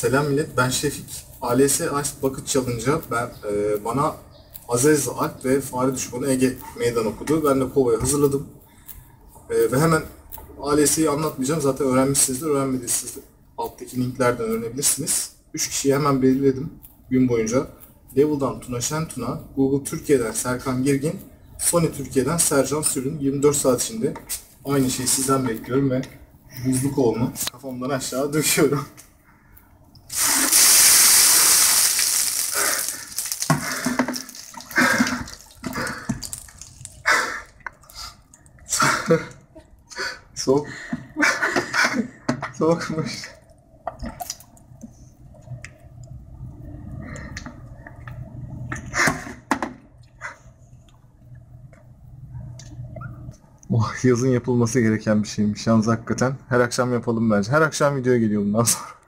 Selam millet, ben Şefik. ALS Ice Bucket Challenge'a ben, e, bana Azez Alp ve Fare Düşmanı Ege meydan okudu. Ben de kovayı hazırladım. E, ve hemen ALS'yi anlatmayacağım. Zaten öğrenmişsinizdir, öğrenmediyseniz alttaki linklerden öğrenebilirsiniz. 3 kişiyi hemen belirledim gün boyunca. Level'dan Tuna Şentuna, Google Türkiye'den Serkan Girgin, Sony Türkiye'den Sercan Sürün 24 saat içinde aynı şeyi sizden bekliyorum ve buzluk olma kafamdan aşağı döküyorum. Soğuk. Soğukmuş. Oh, yazın yapılması gereken bir şeymiş yalnız hakikaten. Her akşam yapalım bence. Her akşam video geliyor bundan sonra.